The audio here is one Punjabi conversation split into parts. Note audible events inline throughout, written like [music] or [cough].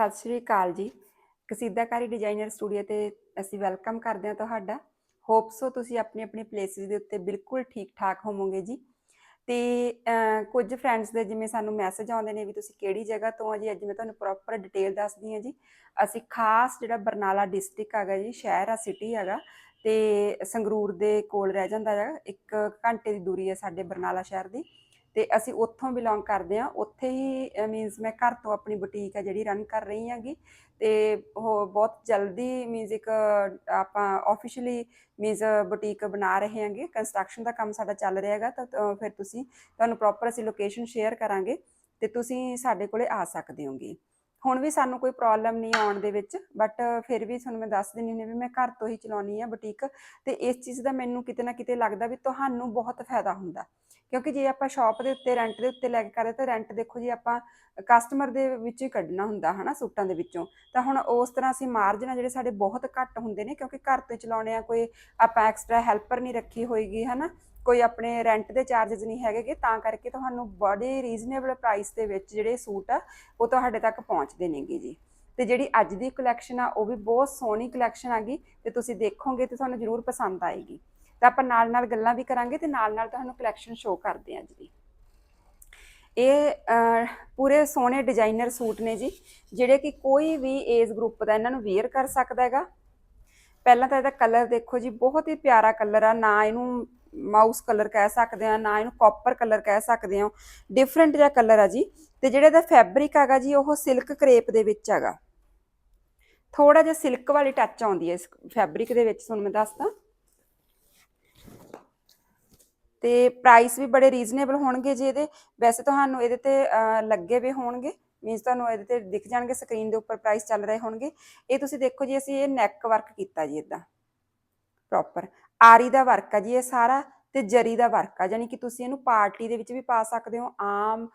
ਸਤਿ ਸ਼੍ਰੀ ਅਕਾਲ ਜੀ। ਕਸੀਦਾਕਾਰੀ ਡਿਜ਼ਾਈਨਰ ਸਟੂਡੀਓ ਤੇ ਅਸੀਂ ਵੈਲਕਮ ਕਰਦੇ ਹਾਂ ਤੁਹਾਡਾ। ਹੋਪ ਸੋ ਤੁਸੀਂ ਆਪਣੀ ਆਪਣੀ ਪਲੇਸਿਸ ਦੇ ਉੱਤੇ ਬਿਲਕੁਲ ਠੀਕ ਠਾਕ ਹੋਵੋਗੇ ਜੀ। ਤੇ ਅਹ, ਕੁਝ ਫਰੈਂਡਸ ਦੇ ਜਿਵੇਂ ਸਾਨੂੰ ਮੈਸੇਜ ਆਉਂਦੇ ਨੇ ਵੀ ਤੁਸੀਂ ਕਿਹੜੀ ਜਗ੍ਹਾ ਤੋਂ ਆ ਜੀ ਅੱਜ ਮੈਂ ਤੁਹਾਨੂੰ ਪ੍ਰੋਪਰ ਡਿਟੇਲ ਦੱਸਦੀ ਹਾਂ ਜੀ। ਅਸੀਂ ਖਾਸ ਜਿਹੜਾ ਬਰਨਾਲਾ ਡਿਸਟ੍ਰਿਕਟ ਹੈਗਾ ਜੀ ਸ਼ਹਿਰ ਆ ਸਿਟੀ ਹੈਗਾ। ਤੇ ਸੰਗਰੂਰ ਦੇ ਕੋਲ ਰਹਿ ਜਾਂਦਾ ਹੈਗਾ। ਇੱਕ ਘੰਟੇ ਦੀ ਦੂਰੀ ਹੈ ਸਾਡੇ ਬਰਨਾਲਾ ਸ਼ਹਿਰ ਦੀ। ਤੇ ਅਸੀਂ ਉੱਥੋਂ ਬਿਲੋਂਗ ਕਰਦੇ ਹਾਂ। ਉੱਥੇ ਹੀ ਮੀਨਸ ਮੈਂ ਘਰ ਤੋਂ ਆਪਣੀ ਬੁਟੀਕ ਹੈ ਜਿਹੜੀ ਰਨ ਕਰ ਰਹੀ ਹਾਂਗੀ। ਤੇ ਉਹ ਬਹੁਤ ਜਲਦੀ ਮੀਨਸ ਇੱਕ, ਆਪਾਂ ਆਫੀਸ਼ੀਅਲੀ ਮੀਨਸ ਬੁਟੀਕ ਬਣਾ ਰਹੇ ਹਾਂਗੇ। ਕੰਸਟਰਕਸ਼ਨ ਦਾ ਕੰਮ ਸਾਡਾ ਚੱਲ ਰਿਹਾ ਹੈਗਾ। ਤਾਂ ਫਿਰ ਤੁਸੀਂ, ਤੁਹਾਨੂੰ ਪ੍ਰੋਪਰ ਅਸੀਂ ਲੋਕੇਸ਼ਨ ਸ਼ੇਅਰ ਕਰਾਂਗੇ ਤੇ ਤੁਸੀਂ ਸਾਡੇ ਕੋਲੇ ਆ ਸਕਦੇ ਹੋਗੇ। ਹੁਣ ਵੀ ਸਾਨੂੰ ਕੋਈ ਪ੍ਰੋਬਲਮ ਨਹੀਂ ਆਉਣ ਦੇ ਵਿੱਚ ਬਟ ਫਿਰ ਵੀ ਤੁਹਾਨੂੰ ਮੈਂ ਦੱਸ ਦਿੰਦੀ ਹੁੰਦੀ ਵੀ ਮੈਂ ਘਰ ਤੋਂ ਹੀ ਚਲਾਉਣੀ ਆ ਬੁਟੀਕ ਤੇ ਇਸ ਚੀਜ਼ ਦਾ ਮੈਨੂੰ ਕਿਤੇ ਨਾ ਕਿਤੇ ਲੱਗਦਾ ਵੀ ਤੁਹਾਨੂੰ ਬਹੁਤ ਫਾਇਦਾ ਹੁੰਦਾ। ਕਿਉਂਕਿ ਜੇ ਆਪਾਂ ਸ਼ਾਪ ਦੇ ਉੱਤੇ ਰੈਂਟ ਦੇ ਉੱਤੇ ਲੈ ਕੇ ਕਰਦੇ ਤਾਂ ਰੈਂਟ ਦੇਖੋ ਜੀ ਆਪਾਂ ਕਸਟਮਰ ਦੇ ਵਿੱਚੋਂ ਹੀ ਕੱਢਣਾ ਹੁੰਦਾ ਹਨਾ ਸੂਟਾਂ ਦੇ ਵਿੱਚੋਂ। ਤਾਂ ਹੁਣ ਉਸ ਤਰ੍ਹਾਂ ਅਸੀਂ ਮਾਰਜਨ ਆ ਜਿਹੜੇ ਸਾਡੇ ਬਹੁਤ ਘੱਟ ਹੁੰਦੇ ਨੇ ਕਿਉਂਕਿ ਘਰ ਤੋਂ ਚਲਾਉਣੇ ਆ, ਕੋਈ ਆਪਾਂ ਐਕਸਟਰਾ ਹੈਲਪਰ ਨਹੀਂ ਰੱਖੀ ਹੋਏਗੀ ਹਨਾ, ਕੋਈ ਆਪਣੇ ਰੈਂਟ ਦੇ ਚਾਰजेस ਨਹੀਂ ਹੈਗੇਗੇ, ਤਾਂ ਕਰਕੇ ਤੁਹਾਨੂੰ ਬੜੇ ਰੀਜ਼ਨੇਬਲ ਪ੍ਰਾਈਸ ਦੇ ਵਿੱਚ ਜਿਹੜੇ ਸੂਟ ਆ, ਉਹ ਤੁਹਾਡੇ ਤੱਕ ਪਹੁੰਚਦੇ ਨੇਗੇ ਜੀ। ਤੇ ਜਿਹੜੀ ਅੱਜ ਦੀ ਕਲੈਕਸ਼ਨ ਆ, ਉਹ ਵੀ ਬਹੁਤ ਸੋਹਣੀ ਕਲੈਕਸ਼ਨ ਆ ਗਈ ਤੇ ਤੁਸੀਂ ਦੇਖੋਗੇ ਤੇ ਤੁਹਾਨੂੰ ਜ਼ਰੂਰ ਪਸੰਦ ਆਏਗੀ। ਤਾਂ ਆਪਾਂ ਨਾਲ ਨਾਲ ਗੱਲਾਂ ਵੀ ਕਰਾਂਗੇ ਤੇ ਨਾਲ ਨਾਲ ਤੁਹਾਨੂੰ ਕਲੈਕਸ਼ਨ ਸ਼ੋਅ ਕਰਦੇ ਹਾਂ ਜੀ ਇਹ ਪੂਰੇ ਸੋਹਣੇ ਡਿਜ਼ਾਈਨਰ ਸੂਟ ਨੇ ਜੀ, ਜਿਹੜੇ ਕਿ ਕੋਈ ਵੀ ਏਜ ਗਰੁੱਪ ਦਾ ਇਹਨਾਂ ਨੂੰ ਵੇਅਰ ਕਰ ਸਕਦਾ ਹੈਗਾ। ਪਹਿਲਾਂ ਤਾਂ ਇਹਦਾ ਕਲਰ ਦੇਖੋ ਜੀ, ਬਹੁਤ ਹੀ ਪਿਆਰਾ ਕਲਰ ਆ। ਨਾ ਇਹਨੂੰ ਮਾਊਸ ਕਲਰ ਕਹਿ ਸਕਦੇ ਆ ਨਾ ਇਹਨੂੰ ਕਾਪਰ ਕਲਰ ਕਹਿ ਸਕਦੇ ਆ ਡਿਫਰੈਂਟ ਜਿਹਾ ਕਲਰ ਆ ਜੀ। ਤੇ ਜਿਹੜਾ ਇਹਦਾ ਫੈਬਰਿਕ ਹੈਗਾ ਜੀ, ਉਹ ਸਿਲਕ ਕਰੇਪ ਦੇ ਵਿੱਚ ਹੈਗਾ। ਥੋੜਾ ਜਿਹਾ ਸਿਲਕ ਵਾਲੀ ਟੱਚ ਆਉਂਦੀ ਹੈ ਇਸ ਫੈਬਰਿਕ ਦੇ ਵਿੱਚ, ਤੁਹਾਨੂੰ ਮੈਂ ਦੱਸਦਾ। ਤੇ ਪ੍ਰਾਈਸ ਵੀ ਬੜੇ ਰੀਜ਼ਨੇਬਲ ਹੋਣਗੇ ਜੀ ਇਹਦੇ, ਵੈਸੇ ਤੁਹਾਨੂੰ ਇਹਦੇ ਤੇ ਲੱਗੇ ਵੀ ਹੋਣਗੇ ਮੀਨਸ ਤੁਹਾਨੂੰ ਇਹਦੇ ਤੇ ਦਿਖ ਜਾਣਗੇ ਸਕਰੀਨ ਦੇ ਉੱਪਰ ਪ੍ਰਾਈਸ ਚੱਲ ਰਹੇ ਹੋਣਗੇ। ਇਹ ਤੁਸੀਂ ਦੇਖੋ ਜੀ, ਅਸੀਂ ਇਹ ਨੈਕ ਵਰਕ ਕੀਤਾ ਜੀ ਇਦਾਂ ਪ੍ਰੋਪਰ ਆਰੀ ਦਾ ਵਰਕ ਆ ਜੀ, ਇਹ ਸਾਰਾ ਤੇ ਜਰੀ ਦਾ ਵਰਕ ਆ ਯਾਨੀ ਕਿ ਤੁਸੀਂ ਇਹਨੂੰ ਪਾਰਟੀ ਦੇ ਵਿੱਚ ਵੀ ਪਾ ਸਕਦੇ ਹੋ, ਆਮ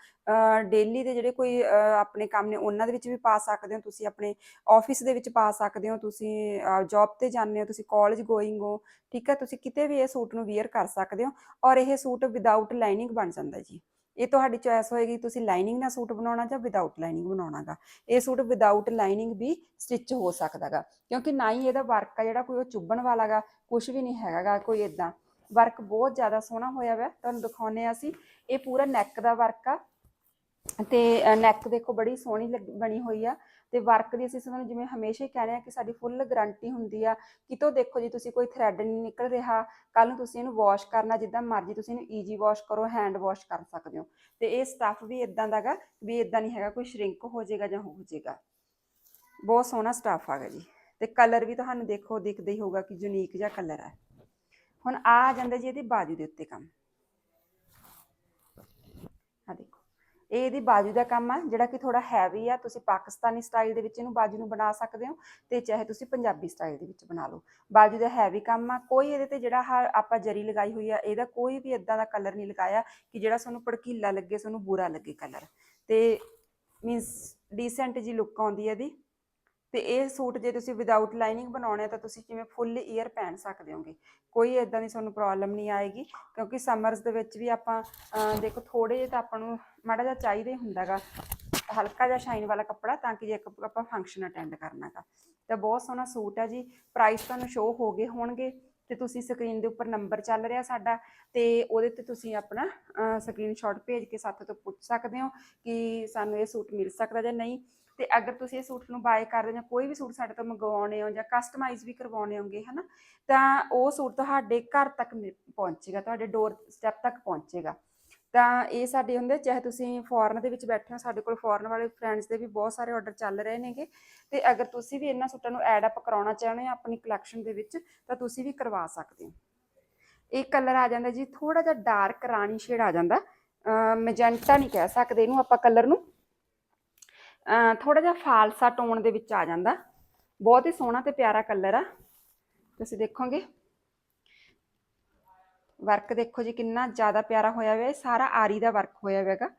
ਡੇਲੀ ਦੇ ਜਿਹੜੇ ਕੋਈ ਆਪਣੇ ਕੰਮ ਨੇ, ਉਹਨਾਂ ਦੇ ਵਿੱਚ ਵੀ ਪਾ ਸਕਦੇ ਹੋ ਤੁਸੀਂ, ਆਪਣੇ ਆਫਿਸ ਦੇ ਵਿੱਚ ਪਾ ਸਕਦੇ ਹੋ ਤੁਸੀਂ ਜੌਬ ਤੇ ਜਾਂਦੇ ਹੋ, ਤੁਸੀਂ ਕਾਲਜ ਗੋਇੰਗ ਹੋ, ਠੀਕ ਹੈ ਤੁਸੀਂ ਕਿਤੇ ਵੀ ਇਹ ਸੂਟ ਨੂੰ ਵੇਅਰ ਕਰ ਸਕਦੇ ਹੋ ਔਰ ਇਹ ਸੂਟ ਵਿਦਆਊਟ ਲਾਈਨਿੰਗ ਬਣ ਜਾਂਦਾ ਜੀ। ਇਹ ਤੁਹਾਡੀ ਚੋਇਸ ਹੋਏਗੀ, ਤੁਸੀਂ ਲਾਈਨਿੰਗ ਨਾਲ ਸੂਟ ਬਣਾਉਣਾ ਜਾਂ ਵਿਦਆਊਟ ਲਾਈਨਿੰਗ ਬਣਾਉਣਾਗਾ। ਇਹ ਸੂਟ ਵਿਦਆਊਟ ਲਾਈਨਿੰਗ ਵੀ ਸਟਿਚ ਹੋ ਸਕਦਾਗਾ, ਕਿਉਂਕਿ ਨਾ ਹੀ ਇਹਦਾ ਵਰਕ ਆ ਜਿਹੜਾ ਕੋਈ ਉਹ ਚੁੱਭਣ ਵਾਲਾਗਾ ਕੁਝ ਵੀ ਨਹੀਂ ਹੈਗਾਗਾ, ਕੋਈ ਇਦਾਂ ਵਰਕ ਬਹੁਤ ਜ਼ਿਆਦਾ ਸੋਹਣਾ ਹੋਇਆ ਹੋਇਆ ਤੁਹਾਨੂੰ ਦਿਖਾਉਨੇ ਆ ਅਸੀਂ। ਇਹ ਪੂਰਾ ਨੈਕ ਦਾ ਵਰਕ ਆ। ਤੇ ਨੈਕ ਦੇਖੋ ਬੜੀ ਸੋਹਣੀ ਲੱਗ- ਬਣੀ ਹੋਈ ਆ। ਤੇ ਵਰਕ ਦੀ ਅਸੀਂ ਤੁਹਾਨੂੰ ਜਿਵੇਂ ਹਮੇਸ਼ਾ ਹੀ ਕਹਿੰਦੇ ਆ ਕਿ ਸਾਡੀ ਫੁੱਲ ਗਾਰੰਟੀ ਹੁੰਦੀ ਆ ਕਿਤੋਂ ਦੇਖੋ ਜੀ, ਤੁਸੀਂ ਕੋਈ ਥ੍ਰੈਡ ਨਹੀਂ ਨਿਕਲ ਰਿਹਾ। ਕੱਲ ਨੂੰ ਤੁਸੀਂ ਇਹਨੂੰ ਵਾਸ਼ ਕਰਨਾ, ਜਿੱਦਾਂ ਮਰਜ਼ੀ ਤੁਸੀਂ ਇਹਨੂੰ ਈਜੀ ਵਾਸ਼ ਕਰੋ ਹੈਂਡ ਵਾਸ਼ ਕਰ ਸਕਦੇ ਹੋ। ਤੇ ਇਹ ਸਟੱਫ ਵੀ ਇਦਾਂ ਦਾਗਾ ਵੀ ਇਦਾਂ ਨਹੀਂ ਹੈਗਾ, ਕੋਈ ਸ਼ਰਿੰਕ ਹੋ ਜਾਏਗਾ ਜਾਂ ਹੋ ਜਾਏਗਾ। ਬਹੁਤ ਸੋਹਣਾ ਸਟੱਫ ਆਗਾ ਜੀ। ਤੇ ਕਲਰ ਵੀ ਤੁਹਾਨੂੰ ਦੇਖੋ, ਦਿਖਦਾ ਹੀ ਹੋਊਗਾ ਕਿ ਯੂਨੀਕ ਜਿਹਾ ਕਲਰ ਹੈ ਹੁਣ ਆ ਆ ਜਾਂਦਾ ਜੀ ਇਹਦੀ ਬਾਜੂ ਦੇ ਉੱਤੇ ਕੰਮ। ਆ ਦੇਖੋ, ਇਹ ਇਹਦੀ ਬਾਜੂ ਦਾ ਕੰਮ ਆ, ਜਿਹੜਾ ਕਿ ਥੋੜਾ ਹੈਵੀ ਆ। ਤੁਸੀਂ ਪਾਕਿਸਤਾਨੀ ਸਟਾਈਲ ਦੇ ਵਿੱਚ ਇਹਨੂੰ ਬਾਜੂ ਨੂੰ ਬਣਾ ਸਕਦੇ ਹੋ ਤੇ ਚਾਹੇ ਤੁਸੀਂ ਪੰਜਾਬੀ ਸਟਾਈਲ ਦੇ ਵਿੱਚ ਬਣਾ ਲਓ। ਬਾਜੂ ਦਾ ਹੈਵੀ ਕੰਮ ਆ, ਕੋਈ ਇਹਦੇ ਤੇ ਜਿਹੜਾ ਆਹ ਆਪਾਂ ਜਰੀ ਲਗਾਈ ਹੋਈ ਆ, ਇਹਦਾ ਕੋਈ ਵੀ ਇਦਾਂ ਦਾ ਕਲਰ ਨਹੀਂ ਲਗਾਇਆ ਕਿ ਜਿਹੜਾ ਤੁਹਾਨੂੰ ਭੜਕੀਲਾ ਲੱਗੇ ਤੁਹਾਨੂੰ ਬੁਰਾ ਲੱਗੇ ਕਲਰ ਤੇ ਮੀਨਸ ਡੀਸੈਂਟ ਜੀ ਲੁੱਕ ਆਉਂਦੀ ਹੈ ਇਹਦੀ। ਤੇ ਇਹ ਸੂਟ ਜੇ ਤੁਸੀਂ ਵਿਦਆਊਟ ਲਾਈਨਿੰਗ ਬਣਾਉਣੇ ਹੈ ਤਾਂ ਤੁਸੀਂ ਜਿਵੇਂ ਫੁੱਲ ਈਅਰ ਪਹਿਨ ਸਕਦੇ ਹੋਗੇ। ਕੋਈ ਇਦਾਂ ਦੀ ਤੁਹਾਨੂੰ ਪ੍ਰੋਬਲਮ ਨਹੀਂ ਆਏਗੀ, ਕਿਉਂਕਿ ਸਮਰਸ ਦੇ ਵਿੱਚ ਵੀ ਆਪਾਂ ਦੇਖੋ ਥੋੜੇ ਜਿਹੇ ਤਾਂ ਆਪਾਂ ਨੂੰ ਮਾੜਾ ਜਿਹਾ ਚਾਹੀਦਾ ਹੀ ਹੁੰਦਾਗਾ ਹਲਕਾ ਜਿਹਾ ਸ਼ਾਈਨ ਵਾਲਾ ਕੱਪੜਾ ਤਾਂ ਕਿ ਜੇ ਇੱਕ ਆਪਾਂ ਫੰਕਸ਼ਨ ਅਟੈਂਡ ਕਰਨਾਗਾ ਤਾਂ ਬਹੁਤ ਸੋਹਣਾ ਸੂਟ ਹੈ ਜੀ ਪ੍ਰਾਈਸ ਤੁਹਾਨੂੰ ਸ਼ੋ ਹੋ ਗਏ ਹੋਣਗੇ ਤੇ ਤੁਸੀਂ ਸਕਰੀਨ ਦੇ ਉੱਪਰ ਨੰਬਰ ਚੱਲ ਰਿਹਾ ਸਾਡਾ ਤੇ ਉਹਦੇ ਤੇ ਤੁਸੀਂ ਆਪਣਾ ਸਕਰੀਨਸ਼ਾਟ ਭੇਜ ਕੇ ਸਾਥ ਤੋਂ ਪੁੱਛ ਸਕਦੇ ਹੋ ਕਿ ਸਾਨੂੰ ਇਹ ਸੂਟ ਮਿਲ ਸਕਦਾ ਜਾਂ ਨਹੀਂ। ਤੇ ਅਗਰ ਤੁਸੀਂ ਇਹ ਸੂਟ ਨੂੰ ਬਾਏ ਕਰਦੇ ਹੋ ਜਾਂ ਕੋਈ ਵੀ ਸੂਟ ਸਾਡੇ ਤੋਂ ਮੰਗਵਾਉਣੇ ਹੋ ਜਾਂ ਕਸਟਮਾਈਜ਼ ਵੀ ਕਰਵਾਉਣੇ ਹੋਗੇ ਹਨਾ, ਤਾਂ ਉਹ ਸੂਟ ਤੁਹਾਡੇ ਘਰ ਤੱਕ ਮਿਲ- ਪਹੁੰਚੇਗਾ, ਤੁਹਾਡੇ ਡੋਰ ਸਟੈਪ ਤੱਕ ਪਹੁੰਚੇਗਾ। ਤਾਂ ਇਹ ਸਾਡੇ ਹੁੰਦੇ, ਚਾਹੇ ਤੁਸੀਂ ਫੋਰਨ ਦੇ ਵਿੱਚ ਬੈਠੇ ਹੋ, ਸਾਡੇ ਕੋਲ ਫੋਰਨ ਵਾਲੇ ਫਰੈਂਡਸ ਦੇ ਵੀ ਬਹੁਤ ਸਾਰੇ ਆਰਡਰ ਚੱਲ ਰਹੇ ਨੇਗੇ, ਤੇ ਅਗਰ ਤੁਸੀਂ ਵੀ ਇਹਨਾਂ ਸੂਟਾਂ ਨੂੰ ਐਡ ਅਪ ਕਰਾਉਣਾ ਚਾਹੁੰਦੇ ਹੋ ਆਪਣੀ ਕਲੈਕਸ਼ਨ ਦੇ ਵਿੱਚ, ਤਾਂ ਤੁਸੀਂ ਵੀ ਕਰਵਾ ਸਕਦੇ ਹੋ। ਇਹ ਕਲਰ ਆ ਜਾਂਦਾ ਜੀ ਥੋੜਾ ਜਿਹਾ ਡਾਰਕ ਰਾਣੀ ਸ਼ੇਡ ਆ ਜਾਂਦਾ ਮੈਜੈਂਟਾ ਨਹੀਂ ਕਹਿ ਸਕਦੇ ਇਹਨੂੰ ਆਪਾਂ ਕਲਰ ਨੂੰ ਥੋੜਾ ਜਿਹਾ ਫਾਲਸਾ ਟੋਨ ਦੇ ਵਿੱਚ ਆ ਜਾਂਦਾ। ਬਹੁਤ ਹੀ ਸੋਹਣਾ ਤੇ ਪਿਆਰਾ ਕਲਰ ਆ। ਤੁਸੀਂ ਦੇਖੋਗੇ। ਵਰਕ ਦੇਖੋ ਜੀ, ਕਿੰਨਾ ਜ਼ਿਆਦਾ ਪਿਆਰਾ ਹੋਇਆ ਹੋਇਆ ਹੈ ਸਾਰਾ ਆਰੀ ਦਾ ਵਰਕ ਹੋਇਆ ਹੋਇਆ ਹੈਗਾ।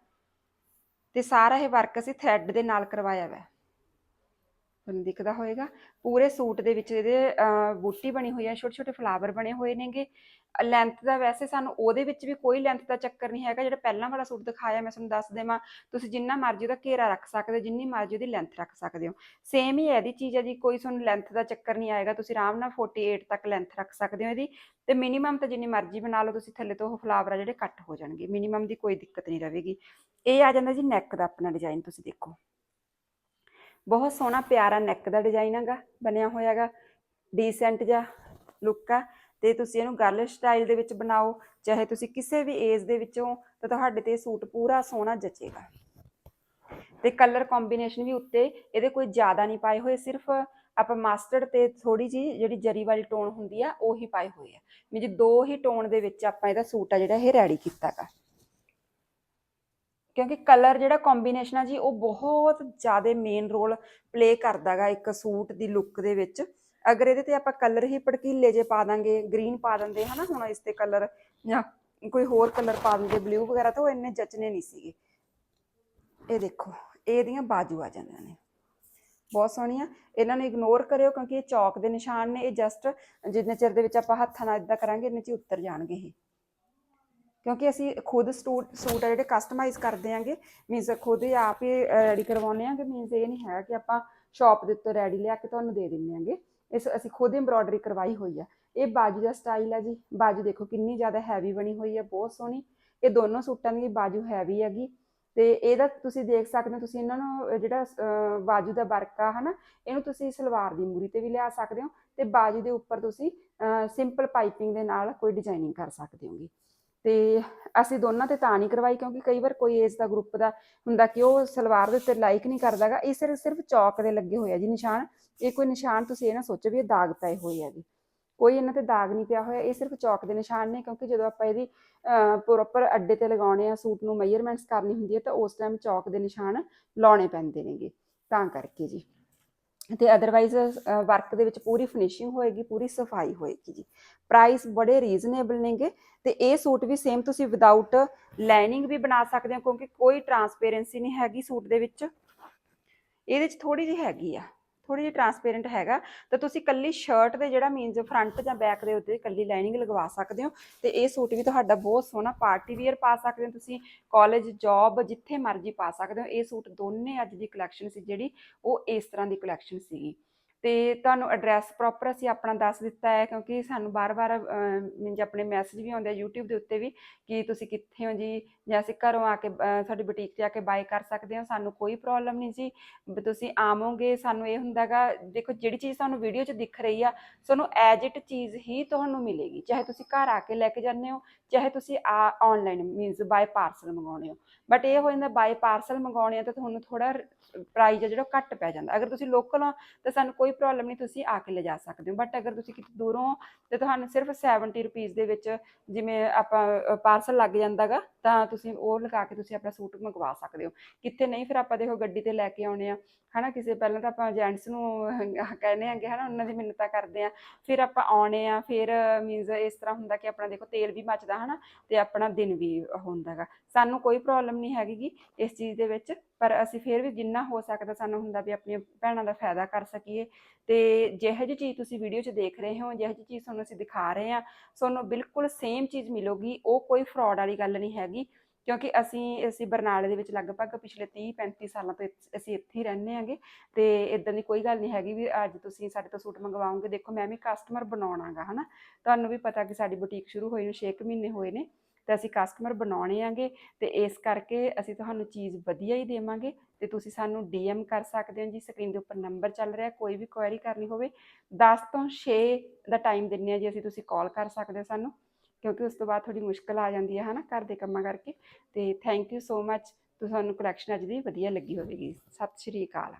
ਤੇ ਸਾਰਾ ਇਹ ਵਰਕ ਅਸੀਂ ਥ੍ਰੈਡ ਦੇ ਨਾਲ ਕਰਵਾਇਆ ਹੋਇਆ। ਤੁਹਾਨੂੰ ਦਿਖਦਾ ਹੋਏਗਾ। ਪੂਰੇ ਸੂਟ ਦੇ ਵਿੱਚ ਇਹਦੇ ਬੂਟੀ ਬਣੀ ਹੋਈ ਹੈ ਛੋਟੇ ਛੋਟੇ ਫਲਾਵਰ ਬਣੇ ਹੋਏ ਨੇਗੇ। ਲੈਂਥ ਦਾ ਵੈਸੇ ਸਾਨੂੰ ਉਹਦੇ ਵਿੱਚ ਵੀ ਕੋਈ ਲੈਂਥ ਦਾ ਚੱਕਰ ਨਹੀਂ ਹੈਗਾ। ਜਿਹੜਾ ਪਹਿਲਾਂ ਵਾਲਾ ਸੂਟ ਦਿਖਾਇਆ ਮੈਂ ਤੁਹਾਨੂੰ ਦੱਸ ਦੇਵਾਂ। ਤੁਸੀਂ ਜਿੰਨਾ ਮਰਜ਼ੀ ਉਹਦਾ ਘੇਰਾ ਰੱਖ ਸਕਦੇ ਹੋ, ਜਿੰਨੀ ਮਰਜ਼ੀ ਉਹਦੀ ਲੈਂਥ ਰੱਖ ਸਕਦੇ ਹੋ। ਸੇਮ ਹੀ ਹੈ ਇਹਦੀ ਚੀਜ਼ ਹੈ ਜੀ, ਕੋਈ ਤੁਹਾਨੂੰ ਲੈਂਥ ਦਾ ਚੱਕਰ ਨਹੀਂ ਆਏਗਾ। ਤੁਸੀਂ ਆਰਾਮ ਨਾਲ 48 ਤੱਕ ਲੈਂਥ ਰੱਖ ਸਕਦੇ ਹੋ ਇਹਦੀ। ਤੇ ਮਿਨੀਮਮ ਤਾਂ ਜਿੰਨੀ ਮਰਜ਼ੀ ਬਣਾ ਲਓ ਤੁਸੀਂ, ਥੱਲੇ ਤੋਂ ਉਹ ਫਲਾਵਰ ਆ ਜਿਹੜੇ ਕੱਟ ਹੋ ਜਾਣਗੇ। ਮਿਨੀਮਮ ਦੀ ਕੋਈ ਦਿੱਕਤ ਨਹੀਂ ਰਹੇਗੀ। ਇਹ ਆ ਜਾਂਦਾ ਜੀ ਨੈਕ ਦਾ ਆਪਣਾ ਡਿਜ਼ਾਈਨ ਤੁਸੀਂ ਦੇਖੋ। ਬਹੁਤ ਸੋਹਣਾ ਪਿਆਰਾ ਨੈਕ ਦਾ ਡਿਜ਼ਾਈਨ ਹੈਗਾ, ਬਣਿਆ ਹੋਇਆ ਹੈਗਾ ਡੀਸੈਂਟ ਜਿਹਾ ਲੁੱਕ ਆ, ਤੇ ਤੁਸੀਂ ਇਹਨੂੰ ਗਰਲ ਸਟਾਈਲ ਦੇ ਵਿੱਚ ਬਣਾਓ, ਚਾਹੇ ਤੁਸੀਂ ਕਿਸੇ ਵੀ ਏਜ ਦੇ ਵਿੱਚੋਂ, ਤਾਂ ਤੁਹਾਡੇ ਤੇ ਸੂਟ ਪੂਰਾ ਸੋਹਣਾ ਜਚੇਗਾ। ਤੇ ਕਲਰ ਕੰਬੀਨੇਸ਼ਨ ਵੀ ਉੱਤੇ ਇਹਦੇ ਕੋਈ ਜ਼ਿਆਦਾ ਨਹੀਂ ਪਾਏ ਹੋਏ, ਸਿਰਫ ਆਪਾਂ ਮਸਟਰਡ ਤੇ ਥੋੜੀ ਜੀ ਜਿਹੜੀ ਜਰੀ ਵਾਲੀ ਟੋਨ ਹੁੰਦੀ ਆ, ਉਹੀ ਪਾਏ ਹੋਏ ਆ। ਵੀ ਦੋ ਹੀ ਟੋਨ ਦੇ ਵਿੱਚ ਆਪਾਂ ਇਹਦਾ ਸੂਟ ਆ ਜਿਹੜਾ, ਇਹ ਰੈਡੀ ਕੀਤਾਗਾ ਕਿਉਂਕਿ ਕਲਰ ਜਿਹੜਾ ਕੰਬੀਨੇਸ਼ਨ ਆ ਜੀ, ਉਹ ਬਹੁਤ ਜ਼ਿਆਦਾ ਮੇਨ ਰੋਲ ਪਲੇ ਕਰਦਾਗਾ ਇੱਕ ਸੂਟ ਦੀ ਲੁੱਕ ਦੇ ਵਿੱਚ। ਅਗਰ ਇਹਦੇ ਤੇ ਆਪਾਂ ਕਲਰ ਹੀ ਭੜਕੀਲੇ ਜੇ ਪਾ ਦਾਂਗੇ ਗ੍ਰੀਨ ਪਾ ਦਿੰਦੇ, ਹਨਾ, ਹੁਣ ਇਸ ਤੇ ਕਲਰ ਜਾਂ ਕੋਈ ਹੋਰ ਕਲਰ ਪਾ ਦਿੰਦੇ ਬਲੂ ਵਗੈਰਾ, ਤਾਂ ਉਹ ਇੰਨੇ ਜਚਨੇ ਨਹੀਂ ਸੀਗੇ। ਇਹ ਦੇਖੋ ਇਹਦੀਆਂ ਬਾਜੂ ਆ ਜਾਂਦੀਆਂ ਨੇ। ਬਹੁਤ ਸੋਹਣੀਆਂ। ਇਹਨਾਂ ਨੂੰ ਇਗਨੋਰ ਕਰਿਓ ਕਿਉਂਕਿ ਇਹ ਚੌਕ ਦੇ ਨਿਸ਼ਾਨ ਨੇ, ਇਹ ਜਸਟ ਜਿੰਨੇ ਚਿਰ ਦੇ ਵਿੱਚ ਆਪਾਂ ਹੱਥਾਂ ਨਾਲ ਇਦਾਂ ਕਰਾਂਗੇ, ਇੰਨੇ ਚ ਉਤਰ ਜਾਣਗੇ ਇਹ। ਕਿਉਂਕਿ ਅਸੀਂ ਖੁਦ ਸਟੂਟ ਸੂਟ ਆ ਜਿਹੜੇ ਕਸਟਮਾਈਜ਼ ਕਰਦੇ ਆਂਗੇ ਮੀਨਸ ਖੁਦ ਹੀ ਆਪ ਹੀ ਰੈਡੀ ਕਰਵਾਉਂਦੇ ਆਂਗੇ ਮੀਨਸ ਇਹ ਨਹੀਂ ਹੈ ਕਿ ਆਪਾਂ ਸ਼ਾਪ ਦੇ ਉੱਤੇ ਰੈਡੀ ਲਿਆ ਕੇ ਤੁਹਾਨੂੰ ਦੇ ਦਿੰਦੇ ਆਂਗੇ। ਇਸ, ਅਸੀਂ ਖੁਦ ਐਮਬ੍ਰੋਇਡਰੀ ਕਰਵਾਈ ਹੋਈ ਆ। ਇਹ ਬਾਜੂ ਦਾ ਸਟਾਈਲ ਆ ਜੀ। ਬਾਜੂ ਦੇਖੋ ਕਿੰਨੀ ਜ਼ਿਆਦਾ ਹੈਵੀ ਬਣੀ ਹੋਈ ਹੈ ਬਹੁਤ ਸੋਹਣੀ। ਇਹ ਦੋਨੋਂ ਸੂਟਾਂ ਦੀ ਬਾਜੂ ਹੈਵੀ ਹੈਗੀ। ਤੇ ਇਹਦਾ ਤੁਸੀਂ ਦੇਖ ਸਕਦੇ ਹੋ, ਤੁਸੀਂ ਇਹਨਾਂ ਨੂੰ ਜਿਹੜਾ ਬਾਜੂ ਦਾ ਵਰਕ ਆ, ਹਨਾ, ਇਹਨੂੰ ਤੁਸੀਂ ਸਲਵਾਰ ਦੀ ਮੂਰੀ ਤੇ ਵੀ ਲਿਆ ਸਕਦੇ ਹੋ। ਤੇ ਬਾਜੂ ਦੇ ਉੱਪਰ ਤੁਸੀਂ ਸਿੰਪਲ ਪਾਈਪਿੰਗ ਦੇ ਨਾਲ ਕੋਈ ਡਿਜ਼ਾਈਨਿੰਗ ਕਰ ਸਕਦੇ ਹੋਗੇ। ਤੇ ਅਸੀਂ ਦੋਨਾਂ ਤੇ ਤਾਂ ਨਹੀਂ ਕਰਵਾਈ, ਕਿਉਂਕਿ ਕਈ ਵਾਰ ਕੋਈ ਏਜ ਦਾ ਗਰੁੱਪ ਦਾ ਹੁੰਦਾ ਕਿ ਉਹ ਸਲਵਾਰ ਦੇ ਉੱਤੇ ਲਾਈਕ ਨਹੀਂ ਕਰਦਾਗਾ ਇਹ ਸਿਰਫ ਸਿਰਫ ਚੌਕ ਦੇ ਲੱਗੇ ਹੋਏ ਆ ਜੀ ਨਿਸ਼ਾਨ। ਇਹ ਕੋਈ ਨਿਸ਼ਾਨ ਤੁਸੀਂ ਇਹ ਨਾ ਸੋਚੋ ਵੀ ਇਹ ਦਾਗ ਪਏ ਹੋਏ ਆ ਜੀ। ਕੋਈ ਇਹਨਾਂ ਤੇ ਦਾਗ ਨਹੀਂ ਪਿਆ ਹੋਇਆ, ਇਹ ਸਿਰਫ ਚੌਕ ਦੇ ਨਿਸ਼ਾਨ ਨੇ, ਕਿਉਂਕਿ ਜਦੋਂ ਆਪਾਂ ਇਹਦੀ ਪ੍ਰੋਪਰ ਅੱਡੇ ਤੇ ਲਗਾਉਣੇ ਆ, ਸੂਟ ਨੂੰ ਮੈਜ਼ਰਮੈਂਟਸ ਕਰਨੀ ਹੁੰਦੀ ਹੈ, ਤਾਂ ਉਸ ਟਾਈਮ ਚੌਕ ਦੇ ਨਿਸ਼ਾਨ ਲਾਉਣੇ ਪੈਂਦੇ ਨੇਗੇ। ਤਾਂ ਕਰਕੇ ਜੀ। ਤੇ ਅਦਰਵਾਈਜ਼ ਵਰਕ ਦੇ ਵਿੱਚ ਪੂਰੀ ਫਿਨਿਸ਼ਿੰਗ ਹੋਏਗੀ, ਪੂਰੀ ਸਫ਼ਾਈ ਹੋਏਗੀ ਜੀ। ਪ੍ਰਾਈਸ ਬੜੇ ਰੀਜ਼ਨੇਬਲ ਨੇਗੇ ਤੇ ਇਹ ਸੂਟ ਵੀ ਸੇਮ ਤੁਸੀਂ ਵਿਦਆਊਟ ਲਾਈਨਿੰਗ ਵੀ ਬਣਾ ਸਕਦੇ ਹੋ, ਕਿਉਂਕਿ ਕੋਈ ਟਰਾਂਸਪੇਰੈਂਸੀ ਨਹੀਂ ਹੈਗੀ ਸੂਟ ਦੇ ਵਿੱਚ। ਇਹਦੇ ਚ ਥੋੜੀ ਜਿਹੀ ਹੈਗੀ ਆ। ਥੋੜੀ ਜਿਹੀ ਟਰਾਂਸਪੇਰੈਂਟ ਹੈਗਾ, ਤਾਂ ਤੁਸੀਂ ਕੱਲੀ ਸ਼ਰਟ ਦੇ ਜਿਹੜਾ ਮੀਨਸ ਫਰੰਟ ਜਾਂ ਬੈਕ ਦੇ ਉੱਤੇ ਕੱਲੀ ਲਾਈਨਿੰਗ ਲਗਵਾ ਸਕਦੇ ਹੋ ਤੇ ਇਹ ਸੂਟ ਵੀ ਤੁਹਾਡਾ ਬਹੁਤ ਸੋਹਣਾ ਪਾਰਟੀ ਵੇਅਰ ਪਾ ਸਕਦੇ ਹੋ ਤੁਸੀਂ ਕਾਲਜ ਜੌਬ ਜਿੱਥੇ ਮਰਜ਼ੀ ਪਾ ਸਕਦੇ ਹੋ। ਇਹ ਸੂਟ ਦੋਨੇ ਅੱਜ ਦੀ ਕਲੈਕਸ਼ਨ ਸੀ ਜਿਹੜੀ, ਉਹ ਇਸ ਤਰ੍ਹਾਂ ਦੀ ਕਲੈਕਸ਼ਨ ਸੀਗੀ। ਤੇ ਤੁਹਾਨੂੰ ਐਡਰੈਸ ਪ੍ਰੋਪਰ ਅਸੀਂ ਆਪਣਾ ਦੱਸ ਦਿੱਤਾ ਹੈ ਕਿਉਂਕਿ ਸਾਨੂੰ ਬਾਰ-ਬਾਰ ਮੀਨਜ਼ ਆਪਣੇ ਮੈਸੇਜ ਵੀ ਆਉਂਦੇ ਆ YouTube ਦੇ ਉੱਤੇ ਵੀ ਕਿ ਤੁਸੀਂ ਕਿੱਥੇ ਹੋ ਜੀ ਜਾਂ ਅਸੀਂ ਘਰੋਂ ਆ ਕੇ ਅਹ, ਸਾਡੀ ਬੁਟੀਕ ਤੇ ਆ ਕੇ ਬਾਈ ਕਰ ਸਕਦੇ ਹੋ ਸਾਨੂੰ ਕੋਈ ਪ੍ਰੋਬਲਮ ਨਹੀਂ ਜੀ। ਤੁਸੀਂ ਆਵੋਗੇ ਸਾਨੂੰ ਇਹ ਹੁੰਦਾਗਾ ਦੇਖੋ ਜਿਹੜੀ ਚੀਜ਼ ਤੁਹਾਨੂੰ ਵੀਡੀਓ 'ਚ ਦਿਖ ਰਹੀ ਆ ਸਾਨੂੰ ਐਜ ਇਟ ਚੀਜ਼ ਹੀ ਤੁਹਾਨੂੰ ਮਿਲੇਗੀ। ਚਾਹੇ ਤੁਸੀਂ ਘਰ ਆ ਕੇ ਲੈ ਕੇ ਜਾਂਦੇ ਹੋ ਚਾਹੇ ਤੁਸੀਂ ਆ ਆਨਲਾਈਨ ਮੀਨਸ ਬਾਈ ਪਾਰਸਲ ਮੰਗਾਉਣੇ ਹੋ। ਬਟ ਇਹ ਹੋ ਜਾਂਦਾ ਬਾਈ ਪਾਰਸਲ ਮੰਗਾਉਣੇ ਆ ਤਾਂ ਤੁਹਾਨੂੰ ਥੋੜਾ ਪ੍ਰਾਈਸ ਜਿਹੜਾ ਘੱਟ ਪੈ ਜਾਂਦਾ। ਅਗਰ ਤੁਸੀਂ ਲੋਕਲ ਹੋ ਤਾਂ ਸਾਨੂੰ ਕੋਈ ਪ੍ਰੋਬਲਮ ਨਹੀਂ, ਤੁਸੀਂ ਆ ਕੇ ਲਿਜਾ ਸਕਦੇ ਹੋ। ਬਟ ਅਗਰ ਤੁਸੀਂ ਕਿਤੇ ਦੂਰੋਂ ਤੇ ਤੁਹਾਨੂੰ ਸਿਰਫ 70 ਰੁਪੀਸ ਦੇ ਵਿੱਚ ਜਿਵੇਂ ਆਪਾਂ ਪਾਰਸਲ ਲੱਗ ਜਾਂਦਾਗਾ, ਤਾਂ ਤੁਸੀਂ ਉਹ ਲਗਾ ਕੇ ਤੁਸੀਂ ਆਪਣਾ ਸੂਟ ਮੰਗਵਾ ਸਕਦੇ ਹੋ। ਕਿੱਥੇ ਨਹੀਂ, ਫਿਰ ਆਪਾਂ ਦੇਖੋ ਗੱਡੀ ਤੇ ਲੈ ਕੇ ਆਉਣੇ ਆ। ਹਨਾ, ਕਿਸੇ ਪਹਿਲਾਂ ਤਾਂ ਆਪਾਂ ਜੈਂਟਸ ਨੂੰ [laughs] ਕਹਿੰਦੇ ਆਂਗੇ ਹਨਾ, ਉਹਨਾਂ ਦੀ ਮਿੰਨਤਾਂ ਕਰਦੇ ਆ। ਫਿਰ ਆਪਾਂ ਆਉਣੇ ਆ, ਫਿਰ ਮੀਨਸ ਇਸ ਤਰ੍ਹਾਂ ਹੁੰਦਾ ਕਿ ਆਪਣਾ ਦੇਖੋ ਤੇਲ ਵੀ ਮੱਚਦਾ, ਹਨਾ, ਤੇ ਆਪਣਾ ਦਿਨ ਵੀ ਹੁੰਦਾਗਾ। ਸਾਨੂੰ ਕੋਈ ਪ੍ਰੋਬਲਮ ਨਹੀਂ ਹੈਗੀ ਇਸ ਚੀਜ਼ ਦੇ ਵਿੱਚ। ਪਰ ਅਸੀਂ ਫਿਰ ਵੀ ਜਿੰਨਾ ਹੋ ਸਕਦਾ ਸਾਨੂੰ ਹੁੰਦਾ ਵੀ ਆਪਣੀਆਂ ਭੈਣਾਂ ਦਾ ਫਾਇਦਾ ਕਰ ਸਕੀਏ। ਤੇ ਜਿਹੋ ਜਿਹੀ ਚੀਜ਼ ਤੁਸੀਂ ਵੀਡੀਓ 'ਚ ਦੇਖ ਰਹੇ ਹੋ, ਜਿਹੋ ਜਿਹੀ ਚੀਜ਼ ਤੁਹਾਨੂੰ ਅਸੀਂ ਦਿਖਾ ਰਹੇ ਹਾਂ, ਤੁਹਾਨੂੰ ਬਿਲਕੁਲ ਸੇਮ ਚੀਜ਼ ਮਿਲੂਗੀ। ਉਹ ਕੋਈ ਫਰਾਡ ਵਾਲੀ ਗੱਲ ਨਹੀਂ ਹੈਗੀ, ਕਿਉਂਕਿ ਅਸੀਂ ਅਸੀਂ ਬਰਨਾਲੇ ਦੇ ਵਿੱਚ ਲਗਭਗ ਪਿਛਲੇ 30 35 ਸਾਲਾਂ ਤੋਂ ਅਸੀਂ ਇੱਥੇ ਹੀ ਰਹਿੰਦੇ ਆਂਗੇ ਤੇ ਇਦਾਂ ਦੀ ਕੋਈ ਗੱਲ ਨਹੀਂ ਹੈਗੀ ਵੀ ਅੱਜ ਤੁਸੀਂ ਸਾਡੇ ਤੋਂ ਸੂਟ ਮੰਗਵਾਓਗੇ। ਦੇਖੋ ਮੈਂ ਵੀ ਕਸਟਮਰ ਬਣਾਉਣਾਗਾ ਹਨਾ। ਤੁਹਾਨੂੰ ਵੀ ਪਤਾ ਕਿ ਸਾਡੀ ਬੁਟੀਕ ਸ਼ੁਰੂ ਹੋਈ ਨੂੰ 6 ਮਹੀਨੇ ਹੋਏ ਨੇ। ਤੇ ਅਸੀਂ ਕਸਟਮਰ ਬਣਾਉਣੇ ਆਂਗੇ ਤੇ ਇਸ ਕਰਕੇ ਅਸੀਂ ਤੁਹਾਨੂੰ ਚੀਜ਼ ਵਧੀਆ ਹੀ ਦੇਵਾਂਗੇ ਤੇ ਤੁਸੀਂ ਸਾਨੂੰ ਡੀਐਮ ਕਰ ਸਕਦੇ ਹੋ ਜੀ ਸਕਰੀਨ ਦੇ ਉੱਪਰ ਨੰਬਰ ਚੱਲ ਰਿਹਾ, ਕੋਈ ਵੀ ਕੁਐਰੀ ਕਰਨੀ ਹੋਵੇ 10 ਤੋਂ 6 ਦਾ ਟਾਈਮ ਦਿੰਨੇ ਆ ਜੀ ਅਸੀਂ, ਤੁਸੀਂ ਕਾਲ ਕਰ ਸਕਦੇ ਹੋ ਸਾਨੂੰ, ਕਿਉਂਕਿ ਉਸ ਤੋਂ ਬਾਅਦ ਥੋੜੀ ਮੁਸ਼ਕਲ ਆ ਜਾਂਦੀ ਹੈ, ਹਨਾ, ਘਰ ਦੇ ਕੰਮਾਂ ਕਰਕੇ ਤੇ ਥੈਂਕ ਯੂ ਸੋ ਮੱਚ ਤੁਹਾਨੂੰ ਕਲੈਕਸ਼ਨ ਅੱਜ ਦੀ ਵਧੀਆ ਲੱਗੀ ਹੋਵੇਗੀ, ਸਤਿ ਸ਼੍ਰੀ ਅਕਾਲ।